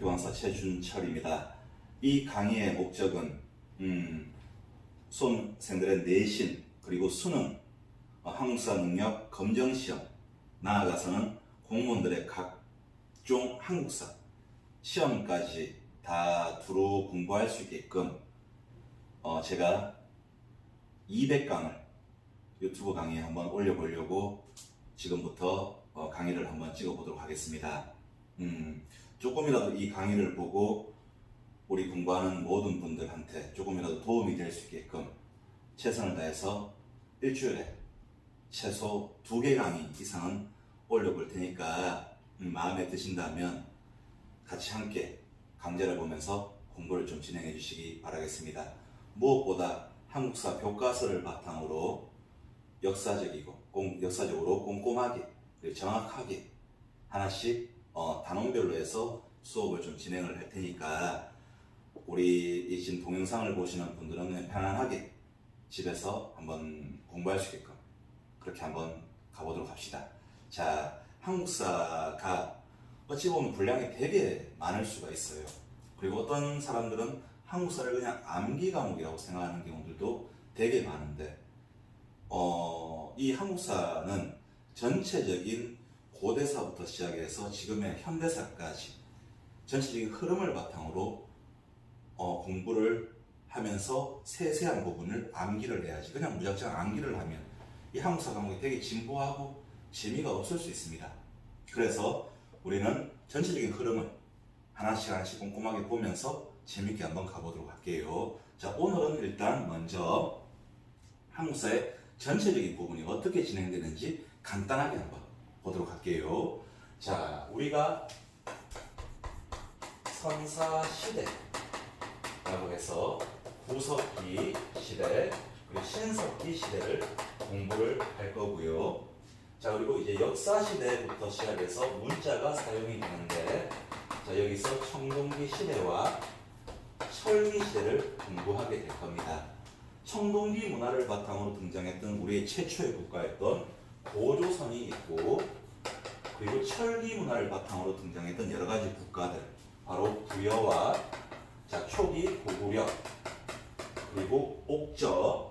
학교강사 최준철입니다. 이 강의의 목적은 음, 수험생들의 내신 그리고 수능, 어, 한국사 능력 검정 시험, 나아가서는 공무원들의 각종 한국사 시험까지 다 두루 공부할 수 있게끔 어, 제가 200강을 유튜브 강의에 한번 올려보려고 지금부터 어, 강의를 한번 찍어보도록 하겠습니다. 음, 조금이라도 이 강의를 보고 우리 공부하는 모든 분들한테 조금이라도 도움이 될 수 있게끔 최선을 다해서 일주일에 최소 두 개 강의 이상은 올려볼 테니까 음, 마음에 드신다면 같이 함께 강좌를 보면서 공부를 좀 진행해 주시기 바라겠습니다. 무엇보다 한국사 교과서를 바탕으로 역사적이고 꼼- 역사적으로 꼼꼼하게 정확하게 하나씩 어, 단원별로 해서 수업을 좀 진행을 할 테니까 우리 이 지금 동영상을 보시는 분들은 그냥 편안하게 집에서 한번 공부할 수 있게끔 그렇게 한번 가보도록 합시다. 자, 한국사가 어찌 보면 분량이 되게 많을 수가 있어요. 그리고 어떤 사람들은 한국사를 그냥 암기 과목이라고 생각하는 경우들도 되게 많은데, 어, 이 한국사는 전체적인 고대사부터 시작해서 지금의 현대사까지 전체적인 흐름을 바탕으로 어, 공부를 하면서 세세한 부분을 암기를 해야지. 그냥 무작정 암기를 하면 이 한국사 과목이 되게 진보하고 재미가 없을 수 있습니다. 그래서 우리는 전체적인 흐름을 하나씩 하나씩 꼼꼼하게 보면서 재밌게 한번 가보도록 할게요. 자, 오늘은 일단 먼저 한국사의 전체적인 부분이 어떻게 진행되는지 간단하게 한번 보도록 할게요. 자, 우리가 선사 시대라고 해서 구석기 시대 그리고 신석기 시대를 공부를 할 거고요. 자 그리고 이제 역사 시대부터 시작해서 문자가 사용이 되는데 자 여기서 청동기 시대와 철기 시대를 공부하게 될 겁니다. 청동기 문화를 바탕으로 등장했던 우리의 최초의 국가였던 고조선이 있고 그리고 철기 문화를 바탕으로 등장했던 여러 가지 국가들 바로 부여와 자 초기 고구려 그리고 옥저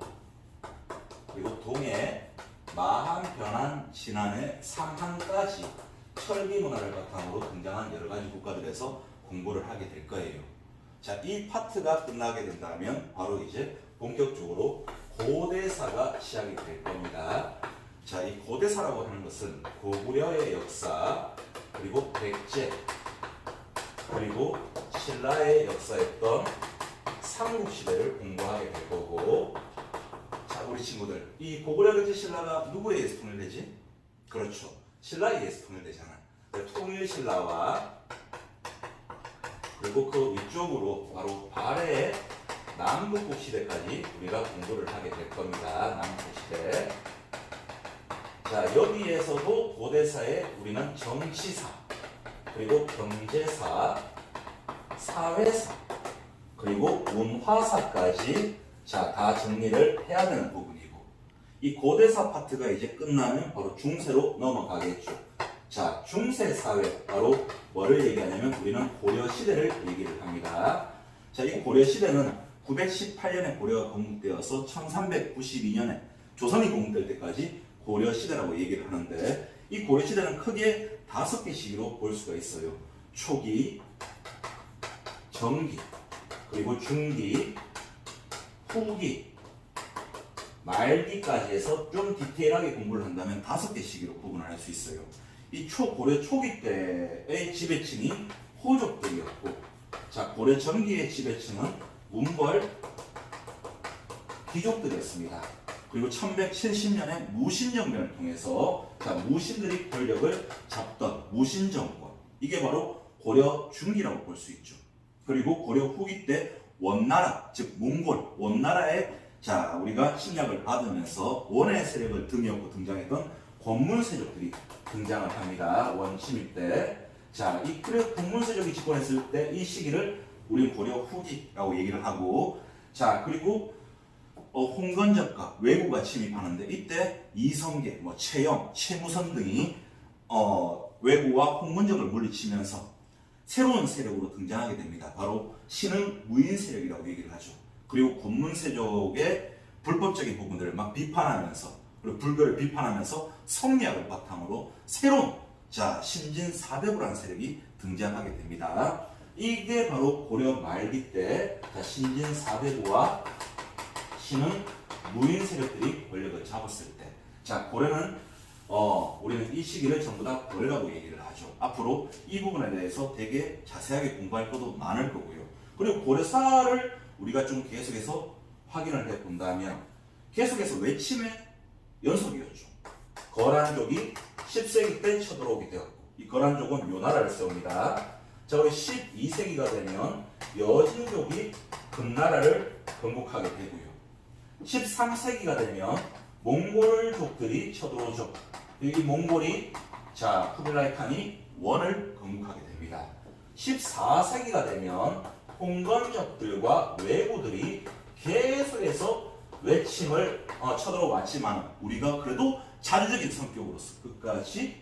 그리고 동해 마한, 변한, 진안의 상한까지 철기 문화를 바탕으로 등장한 여러 가지 국가들에서 공부를 하게 될 거예요. 자, 이 파트가 끝나게 된다면 바로 이제 본격적으로 고대사가 시작이 될 겁니다. 자, 이 고대사라고 하는 것은 고구려의 역사, 그리고 백제, 그리고 신라의 역사였던 삼국시대를 공부하게 될 거고, 자, 우리 친구들, 이 고구려 백제 신라가 누구에 의해서 통일되지? 그렇죠. 신라에 의해서 통일되잖아. 통일 신라와 그리고 그 위쪽으로 바로 발해의 남북국 시대까지 우리가 공부를 하게 될 겁니다. 남북국 시대. 자, 여기에서도 고대사에 우리는 정치사, 그리고 경제사, 사회사, 그리고 문화사까지 자, 다 정리를 해야 되는 부분이고 이 고대사 파트가 이제 끝나면 바로 중세로 넘어가겠죠. 자, 중세 사회 바로 뭐를 얘기하냐면 우리는 고려 시대를 얘기를 합니다. 자, 이 고려 시대는 918년에 고려가 건국되어서 1392년에 조선이 건국될 때까지 고려 시대라고 얘기를 하는데 이 고려 시대는 크게 다섯 개 시기로 볼 수가 있어요. 초기, 정기, 그리고 중기, 후기, 말기까지 해서 좀 디테일하게 공부를 한다면 다섯 개 시기로 구분을 할 수 있어요. 이 초고려 초기 때의 지배층이 호족들이었고, 자 고려 전기의 지배층은 문벌 귀족들이었습니다. 그리고 1170년에 무신정변을 통해서 자 무신들이 권력을 잡던 무신정권 이게 바로 고려 중기라고 볼 수 있죠. 그리고 고려 후기 때 원나라 즉 몽골 원나라의 자 우리가 침략을 받으면서 원의 세력을 등이었고 등장했던 권문 세족들이 등장을 합니다. 원 침입 때. 자, 이 그래 권문 세족이 집권했을 때 이 시기를 우리 고려 후기라고 얘기를 하고 자, 그리고 어, 홍건적과 외구가 침입하는데 이때 이성계, 뭐 최영, 최무선 등이 어, 외구와 홍문적을 물리치면서 새로운 세력으로 등장하게 됩니다. 바로 신흥 무인 세력이라고 얘기를 하죠. 그리고 군문세족의 불법적인 부분들을 막 비판하면서 그리고 불교를 비판하면서 성리학을 바탕으로 새로운 자 신진 사배부라는 세력이 등장하게 됩니다. 이게 바로 고려 말기 때 자, 신진 사배부와 신흥 무인 세력들이 권력을 잡았을 때, 자 고려는 어 우리는 이 시기를 전부 다 고려라고 얘기를 하죠. 앞으로 이 부분에 대해서 되게 자세하게 공부할 것도 많을 거고요. 그리고 고려사를 우리가 좀 계속해서 확인을 해 본다면 계속해서 외침의 연속이었죠. 거란족이 10세기 때 쳐들어오게 되었고 이 거란족은 요 나라를 세웁니다. 자 우리 12세기가 되면 여진족이 금나라를 건국하게 되고요. 13세기가 되면 몽골족들이 쳐들어오죠. 이 몽골이 자 쿠빌라이 칸이 원을 건국하게 됩니다. 14세기가 되면 홍건적들과 왜구들이 계속해서 외침을 어, 쳐들어왔지만 우리가 그래도 자주적인 성격으로서 끝까지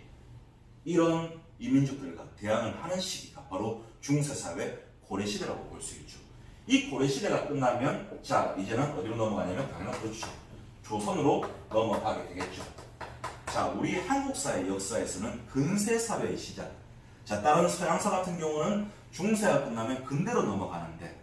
이런 이민족들과 대항을 하는 시기가 바로 중세사회 고려시대라고 볼 수 있죠. 이 고려 시대가 끝나면 자 이제는 어디로 넘어가냐면 당연히 그렇죠. 조선으로 넘어가게 되겠죠. 자 우리 한국사의 역사에서는 근세 사회의 시작. 자 다른 서양사 같은 경우는 중세가 끝나면 근대로 넘어가는데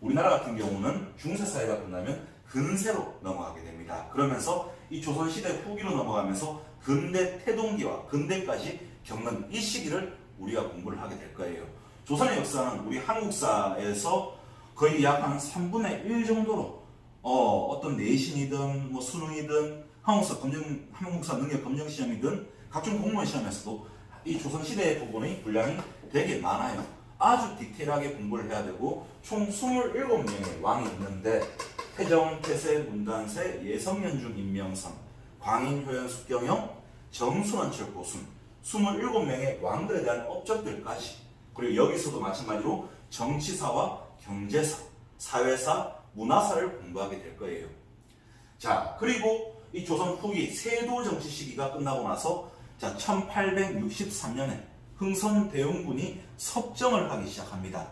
우리나라 같은 경우는 중세 사회가 끝나면 근세로 넘어가게 됩니다. 그러면서 이 조선시대 후기로 넘어가면서 근대 태동기와 근대까지 겪는 이 시기를 우리가 공부를 하게 될 거예요. 조선의 역사는 우리 한국사에서 거의 약 한 3분의 1 정도로 어, 어떤 내신이든 뭐 수능이든 한국사 검정 한국사 능력 검정 시험이든 각종 공무원 시험에서도 이 조선 시대의 부분의 분량이 되게 많아요. 아주 디테일하게 공부를 해야 되고 총 27명의 왕이 있는데 태정, 태세, 문단세, 예성연중, 임명선, 광인, 효연, 숙경영, 정순원 철, 고순 27명의 왕들에 대한 업적들까지 그리고 여기서도 마찬가지로 정치사와 경제사, 사회사, 문화사를 공부하게 될 거예요. 자, 그리고 이 조선 후기 세도 정치 시기가 끝나고 나서 자, 1863년에 흥선 대원군이 섭정을 하기 시작합니다.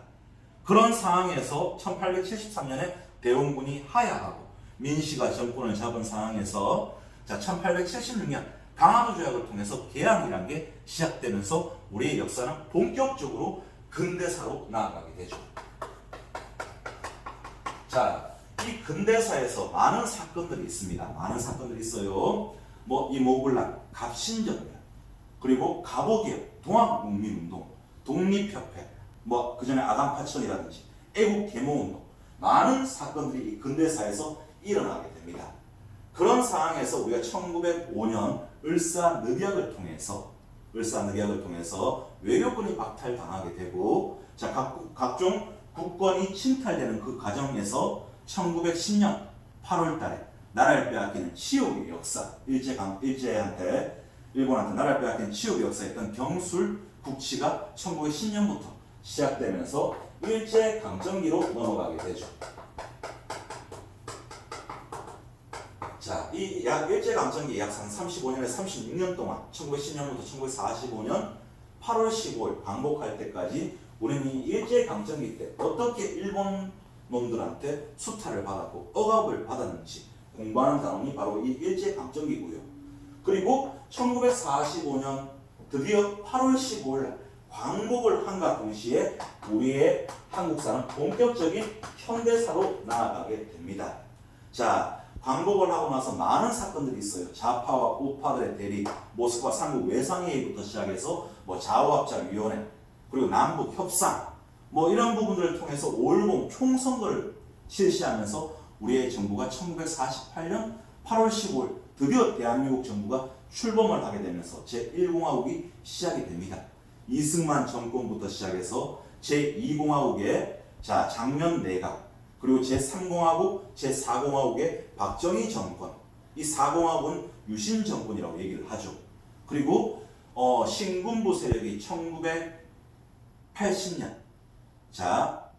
그런 상황에서 1873년에 대원군이 하야하고 민씨가 정권을 잡은 상황에서 자, 1876년 강화도 조약을 통해서 개항이라는 게 시작되면서 우리의 역사는 본격적으로 근대사로 나아가게 되죠. 자, 이 근대사에서 많은 사건들이 있습니다. 많은 사건들이 있어요. 뭐 이모블란, 갑신정변, 그리고 갑오개혁, 동학국민운동, 독립협회, 뭐 그전에 아담파천이라든지 애국계모운동 많은 사건들이 이 근대사에서 일어나게 됩니다. 그런 상황에서 우리가 1905년 을사늑약을 통해서 을사늑약을 통해서 외교권이 박탈당하게 되고 자 각, 각종 국권이 침탈되는 그 과정에서 1910년 8월 달에 나라를 빼앗기는 치욕의 역사 일제강 일제한테 일본한테 나라를 빼앗긴 치욕의 역사였던 경술 국치가 1910년부터 시작되면서 일제 강점기로 넘어가게 되죠. 자, 이 약 일제 강점기 약 35년에서 36년 동안 1910년부터 1945년 8월 15일 방북할 때까지 우리는 이 일제 강점기 때 어떻게 일본 놈들한테 수탈을 받았고 억압을 받았는지 공부하는 단원이 바로 이 일제 강점기고요. 그리고 1945년 드디어 8월 15일 날 광복을 한과 동시에 우리의 한국사는 본격적인 현대사로 나아가게 됩니다. 자, 광복을 하고 나서 많은 사건들이 있어요. 좌파와 우파들의 대립, 모스크바 상국 외상회의부터 시작해서 뭐 좌우합작위원회, 그리고 남북 협상, 뭐 이런 부분들을 통해서 5.10 총선거를 실시하면서 우리의 정부가 1948년 8월 15일 드디어 대한민국 정부가 출범을 하게 되면서 제1공화국이 시작이 됩니다. 이승만 정권부터 시작해서 제2공화국의 자 장면 내각 그리고 제3공화국, 제4공화국의 박정희 정권 이 4공화국은 유신 정권이라고 얘기를 하죠. 그리고 어, 신군부 세력이 1980년. 자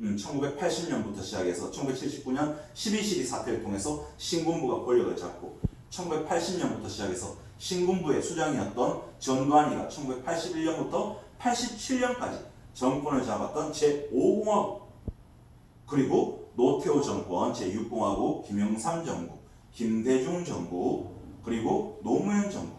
음, 1980년부터 시작해서 1979년 12.12 사태를 통해서 신군부가 권력을 잡고 1980년부터 시작해서 신군부의 수장이었던 전두환이가 1981년부터 87년까지 정권을 잡았던 제5공화국 그리고 노태우 정권 제6공화국 김영삼 정부 김대중 정부 그리고 노무현 정부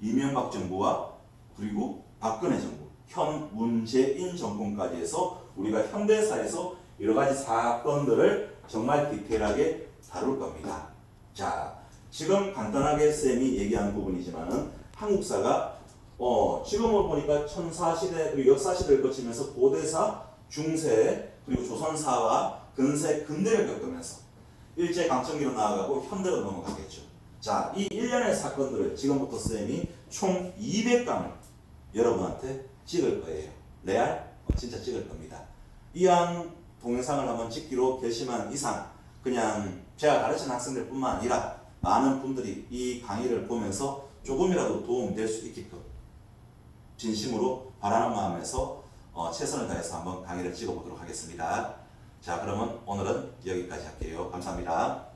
이명박 정부와 그리고 박근혜 정부 현 문재인 정권까지 해서 우리가 현대사에서 여러 가지 사건들을 정말 디테일하게 다룰 겁니다. 자, 지금 간단하게 쌤이 얘기한 부분이지만은 한국사가 어, 지금을 보니까 천사시대 그리고 역사시대를 거치면서 고대사, 중세 그리고 조선사와 근세, 근대를 겪으면서 일제 강점기로 나아가고 현대로 넘어가겠죠. 자, 이 일련의 사건들을 지금부터 쌤이 총 200강을 여러분한테 찍을 거예요. 레알? 어, 진짜 찍을 겁니다. 이한 동영상을 한번 찍기로 결심한 이상 그냥 제가 가르친 학생들 뿐만 아니라 많은 분들이 이 강의를 보면서 조금이라도 도움이 될수 있게끔 진심으로 바라는 마음에서 어, 최선을 다해서 한번 강의를 찍어보도록 하겠습니다. 자, 그러면 오늘은 여기까지 할게요. 감사합니다.